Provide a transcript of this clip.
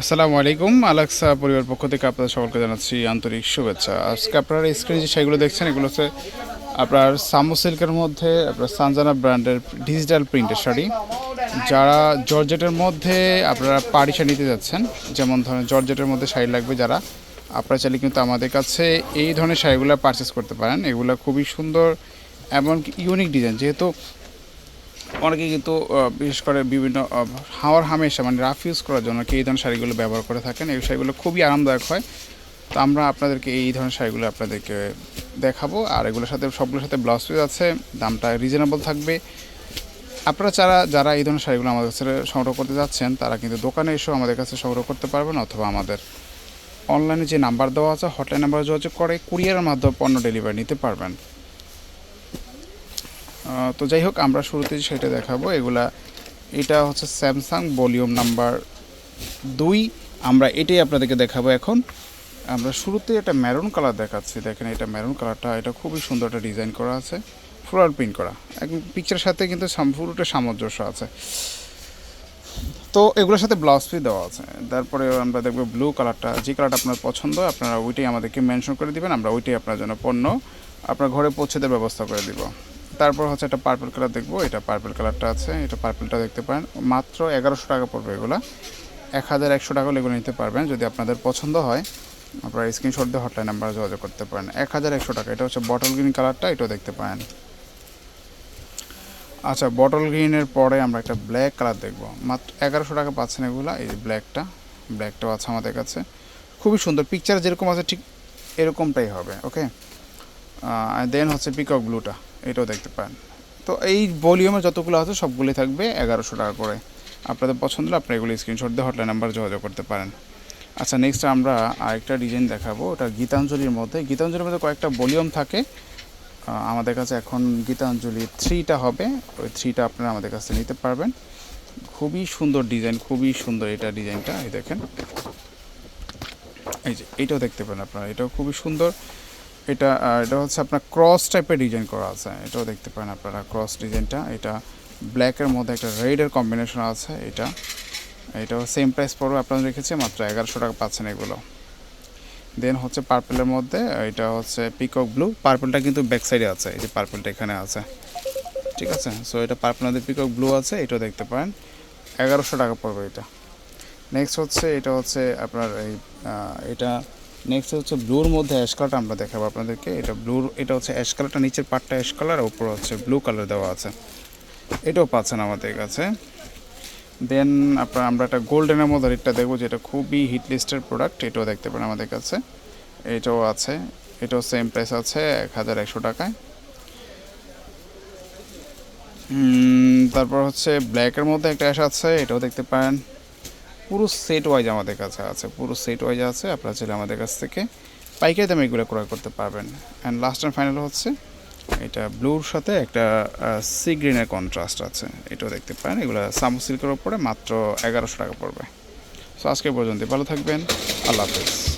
আসসালামু আলাইকুম, আলাক্সা পরিবার পক্ষ থেকে আপনাদের সকলকে জানাচ্ছি আন্তরিক শুভেচ্ছা। আজকে আপনারা স্ক্রিনে যে শাড়িগুলো দেখছেন, এগুলো হচ্ছে আপনার সামো সিল্কের মধ্যে, আপনার সানজানা ব্র্যান্ডের ডিজিটাল প্রিন্টের শাড়ি। যারা জর্জেটের মধ্যে আপনারা পাড়ি শাড়ি নিতে যাচ্ছেন, যেমন ধরেন জর্জেটের মধ্যে শাড়ি লাগবে যারা, আপনারা চাইলে কিন্তু আমাদের কাছে এই ধরনের শাড়িগুলো পারচেস করতে পারেন। এগুলো খুবই সুন্দর এমনকি ইউনিক ডিজাইন যেহেতু অনেকে কিন্তু বিশেষ করে বিভিন্ন হাওয়ার হামেশা মানে রাফ ইউজ করার জন্য কি এই ধরনের শাড়িগুলো ব্যবহার করে থাকেন। এই শাড়িগুলো খুবই আরামদায়ক হয়। তো আমরা আপনাদেরকে এই ধরনের শাড়িগুলো আপনাদেরকে দেখাবো। আর এগুলোর সাথে, সবগুলোর সাথে ব্লাউজ পিস আছে, দামটা রিজনেবল থাকবে। আপনারা যারা যারা এই ধরনের শাড়িগুলো আমাদের কাছে সংগ্রহ করতে যাচ্ছেন, তারা কিন্তু দোকানে এসেও আমাদের কাছে সংগ্রহ করতে পারবেন, অথবা আমাদের অনলাইনে যে নাম্বার দেওয়া আছে হটলাইন নাম্বার যোগাযোগ করে কুরিয়ারের মাধ্যমে পণ্য ডেলিভারি নিতে পারবেন। তো যাই হোক, আমরা শুরুতে সেটা দেখাবো। এগুলা, এটা হচ্ছে স্যামসাং ভলিউম নাম্বার দুই। আমরা এটাই আপনাদেরকে দেখাবো এখন। আমরা শুরুতে একটা ম্যারুন কালার দেখাচ্ছি। দেখেন, এটা ম্যারুন কালারটা এটা খুবই সুন্দর একটা ডিজাইন করা আছে। ফ্লোরাল প্রিন্ট করা। একদম পিকচারের সাথে কিন্তু পুরোটা সামঞ্জস্য আছে। তো এগুলোর সাথে ব্লাউজ পিস দেওয়া আছে। তারপরে আমরা দেখব ব্লু কালারটা যে কালারটা আপনার পছন্দ, আপনারা ওইটাই আমাদেরকে মেনশন করে দিবেন। আমরা ওইটাই আপনার জন্য পণ্য। আপনার ঘরে পৌঁছে দেওয়ার ব্যবস্থা করে দিব। তারপর হচ্ছে একটা পার্পল কালার দেখব। এটা পার্পল কালারটা আছে, এটা পার্পলটা দেখতে পারেন। মাত্র এগারোশো টাকা পড়বে এগুলো। এক হাজার একশো টাকা এগুলো নিতে পারবেন, যদি আপনাদের পছন্দ হয়। আপনারা স্ক্রিনশট দিয়ে হটলাইন নাম্বারে যোগাযোগ করতে পারেন। এক হাজার একশো টাকা, এটা হচ্ছে বটল গ্রিন কালারটা এটাও দেখতে পারেন। আচ্ছা বটল গ্রিনের পরে আমরা একটা ব্ল্যাক কালার দেখব। মাত্র এগারোশো টাকা পাচ্ছেন এগুলো, এই ব্ল্যাকটা ব্ল্যাকটাও আছে আমাদের কাছে। খুবই সুন্দর। পিকচার যেরকম আছে ঠিক এরকমটাই হবে ওকে দেন হচ্ছে পিকক ব্লুটা এটাও দেখতে পারেন। তো এই ভলিউমে যতগুলো আছে, সবগুলোই থাকবে এগারোশো টাকা করে। আপনাদের পছন্দ হলে আপনারা এগুলো স্ক্রিনশট দিয়ে হটলাইন নাম্বার যোগাযোগ করতে পারেন। আচ্ছা নেক্সট আমরা আরেকটা ডিজাইন দেখাবো। ওটা গীতাঞ্জলির মধ্যে। গীতাঞ্জলির মধ্যে কয়েকটা ভলিউম থাকে। আমাদের কাছে এখন গীতাঞ্জলি থ্রিটা হবে। ওই থ্রিটা আপনারা আমাদের কাছে নিতে পারবেন। খুবই সুন্দর ডিজাইন খুবই সুন্দর এটা ডিজাইনটা এই দেখেন। এই যে, এটাও দেখতে পারেন আপনারা। এটাও খুবই সুন্দর। এটা এটা হচ্ছে আপনার ক্রস টাইপের ডিজাইন করা আছে। এটাও দেখতে পারেন আপনারা ক্রস ডিজাইনটা এটা ব্ল্যাকের মধ্যে একটা রেডের কম্বিনেশন আছে এটা। এটাও সেম প্রাইস পড়বে, আপনারা রেখেছে, মাত্র এগারোশো টাকা পাচ্ছেন এগুলো। দেন হচ্ছে পার্পেলের মধ্যে, এটা হচ্ছে পিকক ব্লু পার্পেলটা কিন্তু ব্যাক সাইডে আছে, এই যে পার্পেলটা এখানে আছে। ঠিক আছে? সো এটা পার্পেল মধ্যে পিকক ব্লু আছে, এটাও দেখতে পারেন। এগারোশো টাকা পড়বে এটা। নেক্সট হচ্ছে, এটা হচ্ছে আপনার এই এটা নেক্সট হচ্ছে ব্লুর মধ্যে অ্যাশ কালারটা আমরা দেখাবো আপনাদেরকে। এটা ব্লুর এটা হচ্ছে অ্যাশ কালারটা নিচের পার্টটা অ্যাশ কালার আর উপরে হচ্ছে ব্লু কালার দেওয়া আছে। এটাও পাচ্ছেন আমাদের কাছে। দেন আপনার, আমরা একটা গোল্ডেনের মধ্যে রেটটা দেখব, যেটা খুবই হিট লিস্টের প্রোডাক্ট এটাও দেখতে পারেন আমাদের কাছে। এটাও আছে, এটাও সেম প্রাইস আছে, এক হাজার একশো টাকায়। তারপর হচ্ছে ব্ল্যাকের মধ্যে একটা অ্যাশ আছে, এটাও দেখতে পারেন। পুরো সেট ওয়াইজ আমাদের কাছে আছে, পুরো সেট ওয়াইজ আছে, আপনারা চাইলে আমাদের কাছ থেকে পাইকারি দামে এগুলো ক্রয় করতে পারবেন। অ্যান্ড লাস্ট অ্যান্ড ফাইনাল হচ্ছে, এটা ব্লুর সাথে একটা সি গ্রিনের কন্ট্রাস্ট আছে, এটাও দেখতে পারেন, এগুলো সামু সিল্কের ওপরে মাত্র এগারোশো টাকা পড়বে। সো আজকে পর্যন্ত ভালো থাকবেন, আল্লাহ হাফেজ।